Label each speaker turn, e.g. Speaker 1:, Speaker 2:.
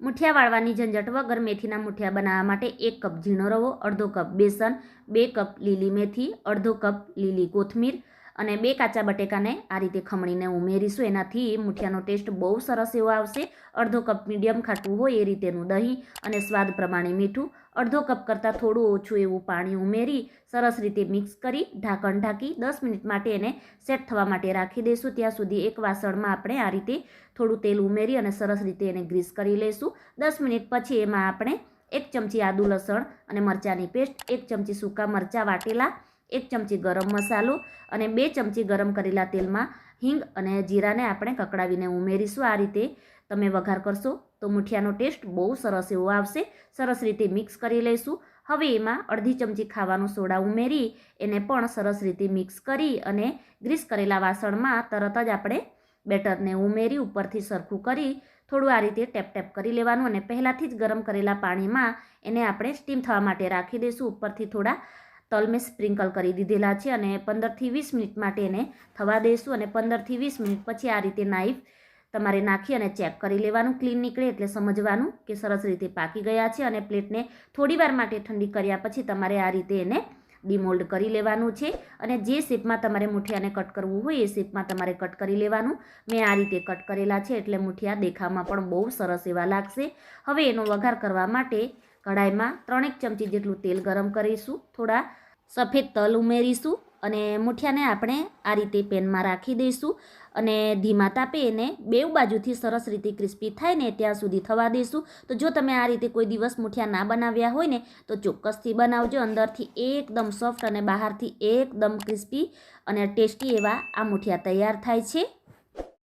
Speaker 1: મુઠિયા વાળવાની ઝંઝટ વગર મેથીના મુઠિયા બનાવવા માટે એક કપ ઝીણો રવો, અડધો કપ બેસન, બે કપ લીલી મેથી, અડધો કપ લીલી કોથમીર અને બે કાચા બટેકાને આ રીતે ખમણીને ઉમેરીશું. એનાથી મુઠિયાનો ટેસ્ટ બહુ સરસ એવો આવશે. અડધો કપ મીડિયમ ખાટું હોય એ રીતેનું દહીં અને સ્વાદ પ્રમાણે મીઠું. અડધો કપ કરતાં થોડું ઓછું એવું પાણી ઉમેરી સરસ રીતે મિક્સ કરી ઢાંકણ ઢાંકી દસ મિનિટ માટે એને સેટ થવા માટે રાખી દઈશું. ત્યાં સુધી એક વાસણમાં આપણે આ રીતે થોડું તેલ ઉમેરી અને સરસ રીતે એને ગ્રીસ કરી લઈશું. દસ મિનિટ પછી એમાં આપણે એક ચમચી આદુ લસણ અને મરચાંની પેસ્ટ, એક ચમચી સૂકા મરચાં વાટેલા એક ચમચી ગરમ મસાલો અને બે ચમચી ગરમ કરેલા તેલમાં હિંગ અને જીરાને આપણે કકડાવીને ઉમેરીશું. આ રીતે તમે વઘાર કરશો તો મુઠિયાનો ટેસ્ટ બહુ સરસ એવો આવશે. સરસ રીતે મિક્સ કરી લઈશું. હવે એમાં અડધી ચમચી ખાવાનો સોડા ઉમેરી એને પણ સરસ રીતે મિક્સ કરી અને ગ્રીસ કરેલા વાસણમાં તરત જ આપણે બેટરને ઉમેરી ઉપરથી સરખું કરી થોડું આ રીતે ટેપ ટેપ કરી લેવાનું અને પહેલાંથી જ ગરમ કરેલા પાણીમાં એને આપણે સ્ટીમ થવા માટે રાખી દઈશું. ઉપરથી થોડા તલ મેં સ્પ્રિંકલ કરી દીધેલા છે અને પંદરથી વીસ મિનિટ માટે એને થવા દઈશું અને પંદરથી વીસ મિનિટ પછી આ રીતે નાઈફ તમારે નાખી અને ચેક કરી લેવાનું. ક્લીન નીકળે એટલે સમજવાનું કે સરસ રીતે પાકી ગયા છે અને પ્લેટને થોડીવાર માટે ઠંડી કર્યા પછી તમારે આ રીતે એને ડિમોલ્ડ કરી લેવાનું છે. અને જે શેપમાં તમારે મુઠિયાને કટ કરવું હોય એ શેપમાં તમારે કટ કરી લેવાનું. મેં આ રીતે કટ કરેલા છે એટલે મુઠિયા દેખાવમાં પણ બહુ સરસ એવા લાગશે. હવે એનો વઘાર કરવા માટે કઢાઈમાં ત્રણેક ચમચી જેટલું તેલ ગરમ કરીશું. થોડા સફેદ તલ ઉમેરીશું અને મુઠિયાને આપણે આ રીતે પેનમાં રાખી દઈશું અને ધીમા તાપે એને બેઉ બાજુથી સરસ રીતે ક્રિસ્પી થાય ને ત્યાં સુધી થવા દઈશું. તો જો તમે આ રીતે કોઈ દિવસ મુઠિયા ના બનાવ્યા હોય ને, તો ચોક્કસથી બનાવજો. અંદરથી એકદમ સોફ્ટ અને બહારથી એકદમ ક્રિસ્પી અને ટેસ્ટી એવા આ મુઠિયા તૈયાર થાય છે.